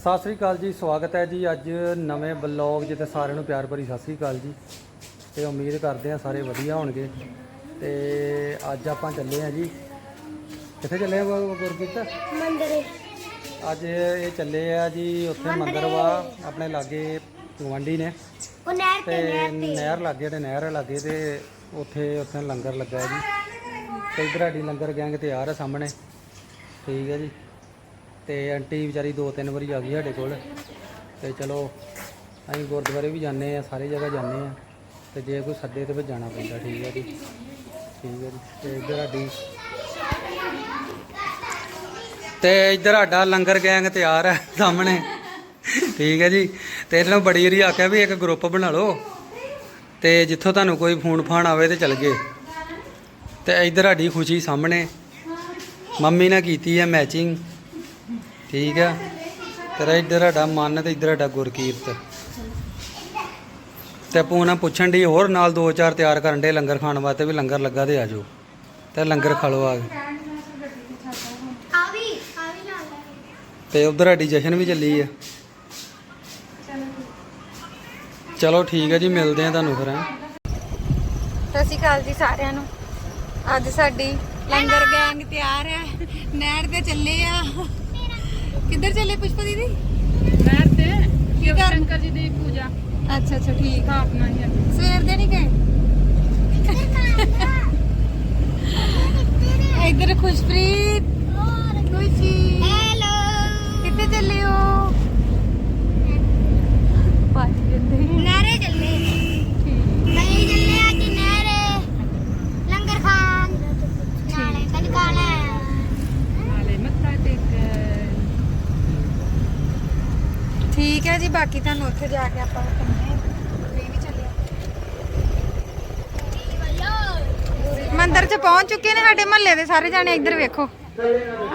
ਸਤਿ ਸ੍ਰੀ ਅਕਾਲ ਜੀ ਸਵਾਗਤ ਹੈ ਜੀ ਅੱਜ ਨਵੇਂ ਬਲੌਗ ਜਿੱਤੇ ਸਾਰਿਆਂ ਨੂੰ ਪਿਆਰ ਭਰੀ ਸਤਿ ਸ੍ਰੀ ਅਕਾਲ ਜੀ। ਤੇ ਉਮੀਦ ਕਰਦੇ ਆ ਸਾਰੇ ਵਧੀਆ ਹੋਣਗੇ। ਤੇ ਅੱਜ ਆਪਾਂ ਚੱਲੇ ਆ ਜੀ। ਕਿੱਥੇ ਚੱਲੇ ਆ ਗੁਰ- ਗੁਰਕੀਰਤ ਮੰਦਰੇ। ਅੱਜ ਇਹ ਚੱਲੇ ਆ ਜੀ ਉੱਥੇ ਮੰਦਰ। ਵਾ ਆਪਣੇ ਲਾਗੇ ਗਵਾਂਢੀ ਨੇ। ਉਹ ਨਹਿਰ ਤੇ ਨਹਿਰ ਤੇ। ਨਹਿਰ ਲੱਗੇ ਤੇ ਨਹਿਰ ਲੱਗੇ ਤੇ ਉੱਥੇ ਉੱਥੇ ਲੰਗਰ ਲੱਗਾ ਜੀ। ਤੇ ਇਧਰ ਸਾਡੀ ਲੰਗਰ ਗੈਂਗ ਤਿਆਰ ਆ ਸਾਹਮਣੇ। ਠੀਕ ਹੈ ਜੀ। ਤੇ ਆਂਟੀ ਵਿਚਾਰੀ ਦੋ ਤਿੰਨ ਵਾਰੀ ਆ ਗਈ ਸਾਡੇ ਕੋਲ। ਤੇ ਚਲੋ, ਅਸੀਂ ਗੁਰਦੁਆਰੇ ਵੀ ਜਾਂਦੇ ਆ ਸਾਰੇ ਜਗ੍ਹਾ ਜਾਂਦੇ ਆ ਤੇ ਜੇ ਕੋਈ ਸੱਦੇ ਤੇ ਫਿਰ ਜਾਣਾ ਪੈਂਦਾ, ਠੀਕ ਹੈ ਜੀ। ਠੀਕ ਹੈ ਜੀ। ਤੇ ਇੱਧਰ ਸਾਡੀ ਤੇ ਇੱਧਰ ਸਾਡਾ ਲੰਗਰ ਗੈਂਗ ਤਿਆਰ ਹੈ ਸਾਹਮਣੇ। ਠੀਕ ਹੈ ਜੀ। ਤੇ ਇਹਨਾਂ ਨੂੰ ਬੜੀ ਵਾਰੀ ਆਖਿਆ ਵੀ ਇੱਕ ਗਰੁੱਪ ਬਣਾ ਲਓ। ਤੇ ਜਿੱਥੋਂ ਤੁਹਾਨੂੰ ਕੋਈ ਫੋਨ ਫਾਨ ਆਵੇ ਤੇ ਚੱਲ ਗਏ। ਤੇ ਇੱਧਰ ਸਾਡੀ ਖੁਸ਼ੀ ਸਾਹਮਣੇ। ਮੰਮੀ ਨੇ ਕੀਤੀ ਹੈ ਮੈਚਿੰਗ ਠੀਕ ਹੈ ਤੇਰਾ ਇੱਧਰ ਸਾਡਾ ਮਨ ਤੇ ਇੱਧਰ ਸਾਡਾ ਗੁਰਕੀਰਤ। ਤੇ ਪੂਨਾ ਪੁੱਛਣ ਦੀ ਹੋਰ ਨਾਲ ਦੋ ਚਾਰ ਤਿਆਰ ਕਰਨ ਦੇ ਲੰਗਰ ਖਾਣ ਵਾਸਤੇ ਵੀ ਲੰਗਰ ਲੱਗਾ ਤੇ ਆਜੋ। ਤੇ ਲੰਗਰ ਖਾ ਲਓ ਆ ਕੇ। ਆ ਵੀ ਆ ਵੀ ਨਾਲ ਲੈ ਤੇ ਉਧਰ ਸਾਡੀ ਜਸ਼ਨ ਵੀ ਚੱਲੀ ਆ। ਚਲੋ ਠੀਕ ਹੈ ਜੀ ਮਿਲਦੇ ਆ ਤੁਹਾਨੂੰ ਫਿਰ ਹੈਂ। ਸਤਿ ਸ਼੍ਰੀ ਅਕਾਲ ਜੀ ਸਾਰਿਆਂ ਨੂੰ। ਅੱਜ ਸਾਡੀ ਲੰਗਰ ਗੈਂਗ ਤਿਆਰ ਹੈ ਨਹਿਰ ਤੇ ਚੱਲੇ ਆ। ਕਿੱਧਰ ਚੱਲੇ ਪੁਸ਼ਪਾ ਦੀਦੀ? ਨਹਿਰ ਤੇ ਕਰ ਸ਼ੰਕਰ ਜੀ ਦੀ ਪੂਜਾ। ਅੱਛਾ ਅੱਛਾ ਠੀਕ। ਆ ਸਥਾਪਨਾ ਹੀ ਹੈ ਸਵੇਰ ਦੇ ਨਹੀਂ ਗਏ? ਇੱਧਰ ਖੁਸ਼ਪ੍ਰੀਤ। ਖੁਸ਼ੀ। ਹੈਲੋ ਕਿੱਥੇ ਚੱਲੇ ਹੋ ਭੱਜ ਜਾਂਦੇ ਨਹਿਰੇ ਚੱਲੇ ਨਹੀਂ ਚੱਲੇ ਅੱਜ ਨਹਿਰੇ ਲੰਗਰ ਖਾਣ ਨਾਲੇ ਕੱਲ ਕਾਲਾ ਨਾਲੇ ਮੱਥਾ ਟੇਕ ਠੀਕ ਹੈ ਜੀ ਬਾਕੀ ਤੁਹਾਨੂੰ ਉੱਥੇ ਜਾ ਕੇ ਆਪਾਂ ਹਾਂ ਇਹ ਵੀ ਚੱਲਿਆ ਮੰਦਿਰ 'ਚ ਪਹੁੰਚ ਚੁੱਕੇ ਨੇ ਸਾਡੇ ਮਹੱਲੇ ਦੇ ਸਾਰੇ ਜਾਣੇ ਇੱਧਰ ਵੇਖੋ।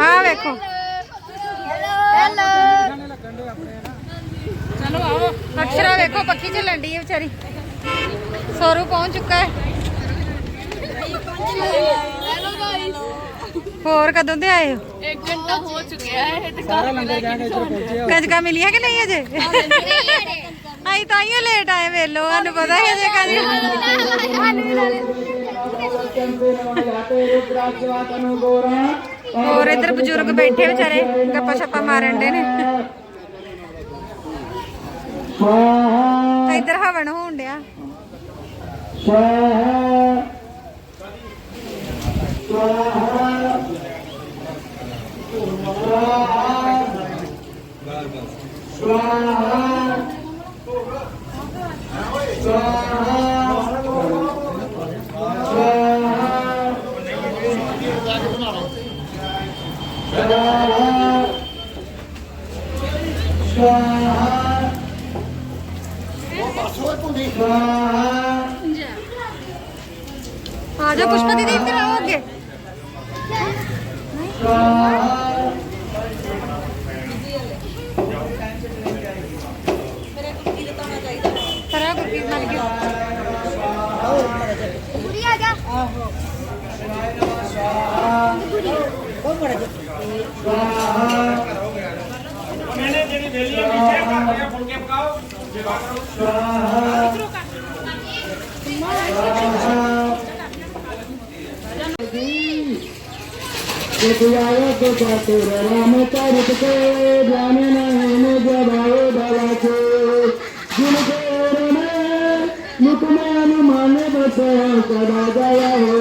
ਆਹ ਵੇਖੋ। ਹੈਲੋ ਚਲੋ ਆਓ। ਅਕਸ਼ਰਾ ਵੇਖੋ ਪੱਖੀ ਚੱਲਣ ਦੀ ਹੈ ਵਿਚਾਰੀ। ਸੋਰੂ ਪਹੁੰਚ ਚੁੱਕਾ ਹੈ। ਹੈਲੋ ਗਾਇਸ ਹੋਰ ਕਦੋਂ ਦੇ ਆਏ ਹੋ? 1 ਘੰਟਾ ਹੋ ਚੁੱਕਿਆ ਹੈ ਤੇ ਸਾਰਾ ਲੰਗਰ ਗੈਂਗ ਇੱਧਰ ਪਹੁੰਚਿਆ ਕੰਜਕਾਂ ਮਿਲੀਆਂ ਕਿ ਨਹੀਂ ਅਜੇ? ਅਸੀਂ ਤਾਂ ਹੀ ਲੇਟ ਆਏ ਵੇਲੋ ਸਾਨੂੰ ਪਤਾ ਹੀ ਅਜੇ ਕੰਜ ਹੋਰ ਇੱਧਰ ਬਜ਼ੁਰਗ ਬੈਠੇ ਵਿਚਾਰੇ ਗੱਪਾ ਛੱਪਾ ਮਾਰਨ ਦੇ ਨੇ। ਤੇ ਇੱਧਰ ਹਵਨ ਹੋਣ ਡਿਆ। आ जाओ पुष्पा दीदी इधर आओगे ਗੁਰੀ ਆ ਜਾ ਆਹੋ ਬਹੁਤ ਬੜਾ ਜੀ ਮੈਨੇ ਜਿਹੜੀ ਵੇਲੀ ਹੈ ਨੀਚੇ ਕਰਦੇ ਆ ਫੁਲਕੇ ਪਕਾਓ ਜਵਾ ਕਰੋ ਆਇਆ ਦੋ ਬਾਤੇ ਰਾਮ ਤਾਰਿਕ ਤੇ ਜਾਣੇ ਨਾ ਹੈ ਨੇ ਜਵਾਏ ਬਾਲਾ ਕੇ। Jai Jai Jai Jai Jai Jai Jai Jai Jai Jai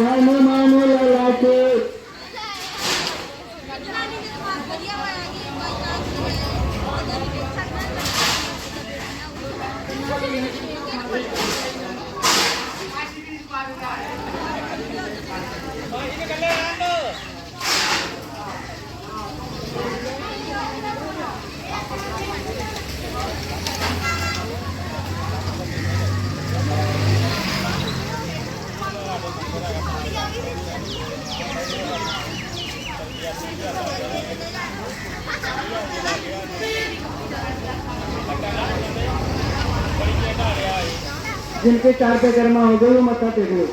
जिनके चार पे गर्मा हो गई वो मत्था टेको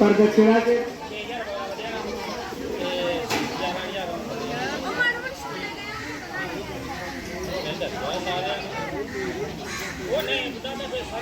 पर दक्षिणा के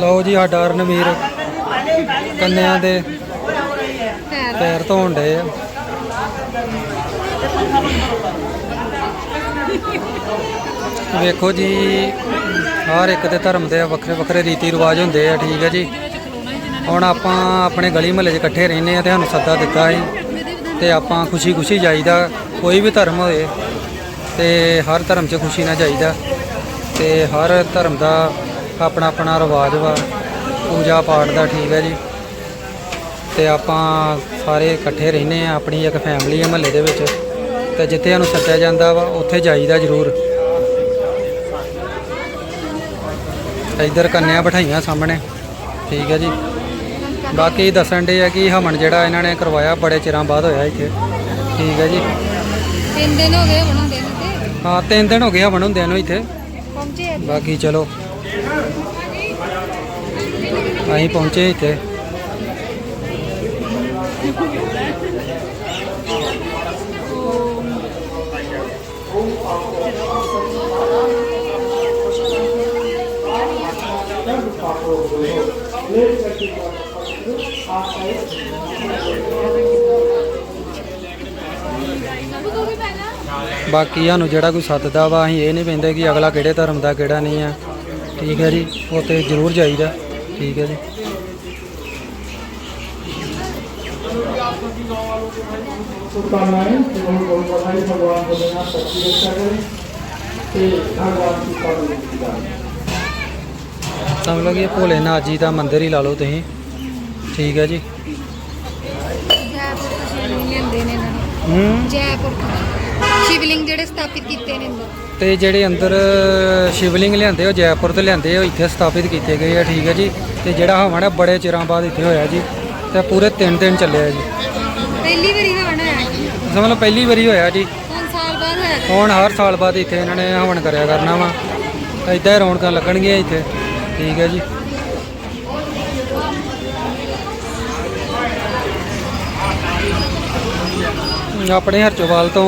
ਲਓ ਜੀ, ਸਾਡਾ ਰਣਵੀਰ ਕੰਨਿਆਂ ਦੇ ਪੈਰ ਧੋਣ ਡੇ ਆ। ਵੇਖੋ ਜੀ, ਹਰ ਇੱਕ ਦੇ ਧਰਮ ਦੇ ਵੱਖਰੇ ਵੱਖਰੇ ਰੀਤੀ ਰਿਵਾਜ ਹੁੰਦੇ ਆ, ਠੀਕ ਹੈ ਜੀ। ਹੁਣ ਆਪਾਂ ਆਪਣੇ ਗਲੀ ਮਹੱਲੇ 'ਚ ਇਕੱਠੇ ਰਹਿੰਦੇ ਆ ਤੇ ਸਾਨੂੰ ਸੱਦਾ ਦਿੱਤਾ ਸੀ ਤੇ ਆਪਾਂ ਖੁਸ਼ੀ ਖੁਸ਼ੀ ਜਾਈਦਾ, ਕੋਈ ਵੀ ਧਰਮ ਹੋਵੇ ਤੇ ਹਰ ਧਰਮ 'ਚ ਖੁਸ਼ੀ ਨਾਲ ਜਾਈਦਾ। ਤੇ ਹਰ ਧਰਮ ਦਾ ਆਪਣਾ ਆਪਣਾ ਰਿਵਾਜ ਵਾ। ਪੂਜਾ ਪਾਠ ਦਾ ਠੀਕ ਹੈ ਜੀ। ਤੇ ਆਪਾਂ ਸਾਰੇ ਇਕੱਠੇ ਰਹਿੰਦੇ ਆ ਆਪਣੀ ਇੱਕ ਫੈਮਿਲੀ ਹੈ ਮਹੱਲੇ ਦੇ ਵਿੱਚ। ਤੇ ਜਿੱਥੇ ਸਾਨੂੰ ਸੱਦਿਆ ਜਾਂਦਾ ਵਾ, ਉੱਥੇ ਜਾਈਦਾ ਜ਼ਰੂਰ। ਇੱਧਰ ਕੰਨਿਆ ਬਿਠਾਈਆਂ ਸਾਹਮਣੇ। ਠੀਕ ਹੈ ਜੀ। ਬਾਕੀ ਦੱਸਣ ਦੇ ਆ ਕਿ ਹਮਨ ਜਿਹੜਾ ਇਹਨਾਂ ਨੇ ਕਰਵਾਇਆ, ਬੜੇ ਚਿਰਾਂ ਬਾਅਦ ਹੋਇਆ ਇੱਥੇ। ਠੀਕ ਹੈ ਜੀ। ਤਿੰਨ ਦਿਨ ਹੋ ਗਏ ਬਣਾਉਂਦੇ ਹਾਂ ਤਿੰਨ ਦਿਨ ਹੋ ਗਏ ਹਮਨ ਹੁੰਦਿਆਂ ਨੂੰ ਇੱਥੇ। ਪਹੁੰਚੇ। ਬਾਕੀ ਚਲੋ। ਅਸੀਂ ਪਹੁੰਚੇ ਇੱਥੇ। ਬਾਕੀ ਸਾਨੂੰ ਜਿਹੜਾ ਕੋਈ ਸੱਦਦਾ ਵਾ ਅਸੀਂ ਇਹ ਨਹੀਂ ਪੈਂਦੇ ਕਿ ਅਗਲਾ ਕਿਹੜੇ ਧਰਮ ਦਾ ਕਿਹੜਾ ਨਹੀਂ ਆ ਠੀਕ ਹੈ ਜੀ ਉਹ ਤੇ ਜ਼ਰੂਰ ਜਾਈਦਾ ਠੀਕ ਹੈ ਜੀ शुभकामनाएं बहुत बहुत बधाई भगवान भोलेनाथ सबकी रक्षा करें ਤੇ ਭਗਵਾਨ की कामना की जाए ਸਮਝ ਲਓ ਕਿ ਇਹ ਭੋਲੇਨਾਥ ਜੀ ਦਾ ਮੰਦਿਰ ਹੀ ਲਾ ਲਓ ਤੁਸੀਂ ਠੀਕ ਹੈ ਜੀ ਜੈਪੁਰ ਤੋਂ ਸ਼ਿਵਲਿੰਗ ਲਿਆਂਦੇ ਨੇ ਇਹਨਾਂ ਨੇ ਹੂੰ ਜੈਪੁਰ ਤੋਂ ਸ਼ਿਵਲਿੰਗ ਜਿਹੜੇ ਸਥਾਪਿਤ ਕੀਤੇ ਨੇ ਅੰਦਰ? ਤੇ ਜਿਹੜੇ ਅੰਦਰ ਸ਼ਿਵਲਿੰਗ ਲਿਆਂਦੇ ਉਹ ਜੈਪੁਰ ਤੋਂ ਲਿਆਂਦੇ ਉਹ ਇੱਥੇ ਸਥਾਪਿਤ ਕੀਤੇ ਗਏ ਆ ਠੀਕ ਹੈ ਜੀ। ਤੇ ਜਿਹੜਾ ਹਵਨ ਹੈ ਬੜੇ ਚਿਰਾਂ ਬਾਅਦ ਇੱਥੇ ਹੋਇਆ ਜੀ। ਤੇ ਪੂਰੇ 3 ਦਿਨ ਚੱਲਿਆ ਜੀ। ਪਹਿਲੀ ਵਾਰੀ ਹਵਨ ਹੋਇਆ ਜੀ? ਸਮਝ ਪਹਿਲੀ ਵਾਰੀ ਹੋਇਆ ਜੀ। ਹੁਣ ਸਾਲ ਬਾਅਦ ਹੋਇਆ। ਹੁਣ ਹਰ ਸਾਲ ਬਾਅਦ ਇੱਥੇ ਇਹਨਾਂ ਨੇ ਹਵਨ ਕਰਿਆ ਕਰਨਾ ਵਾ। ਇਦਾਂ ਹੀ ਰੌਣਕਾਂ ਲੱਗਣਗੀਆਂ ਇੱਥੇ। ਠੀਕ ਹੈ ਜੀ। ਆਪਣੇ ਹਰਚੋਵਾਲ ਤੋਂ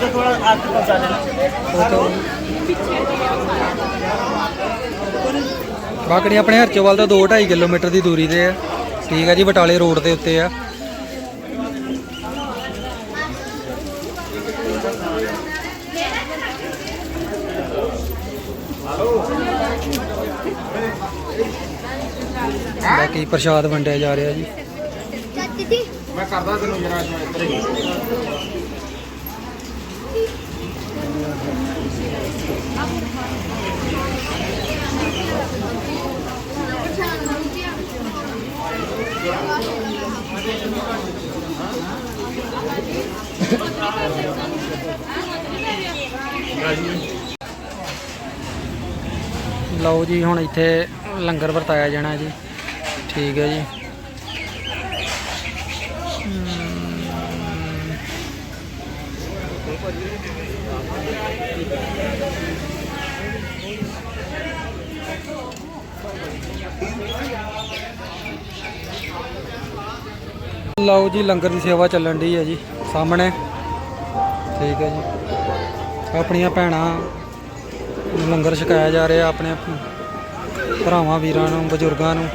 ਉਹ ਤੋਂ ਬਾਕੜੀ ਆਪਣੇ ਹਰਚੋਵਾਲ ਤੋਂ 2.5 ਕਿਲੋਮੀਟਰ ਦੀ ਦੂਰੀ ਤੇ ਆ। ਠੀਕ ਹੈ ਜੀ ਬਟਾਲੇ ਰੋਡ ਦੇ ਉੱਤੇ ਆ। ਬਾਕੀ ਪ੍ਰਸ਼ਾਦ ਵੰਡਿਆ ਜਾ ਰਿਹਾ ਜੀ। ਮੈਂ ਕਰਦਾ ਤੈਨੂੰ ਜਰਾ ਇੱਧਰ ਲਓ ਜੀ ਹੁਣ ਇੱਥੇ ਲੰਗਰ ਵਰਤਾਇਆ ਜਾਣਾ ਜੀ। ਠੀਕ ਹੈ ਜੀ। ਲਓ ਜੀ, ਲੰਗਰ ਦੀ ਸੇਵਾ ਚੱਲਣ ਦੀ ਹੈ ਜੀ, ਸਾਹਮਣੇ। ਠੀਕ ਹੈ ਜੀ। ਆਪਣੀਆਂ ਭੈਣਾਂ ਨੂੰ ਲੰਗਰ ਛਕਾਇਆ ਜਾ ਰਿਹਾ, ਆਪਣੇ ਭਰਾਵਾਂ, ਵੀਰਾਂ ਨੂੰ, ਬਜ਼ੁਰਗਾਂ ਨੂੰ।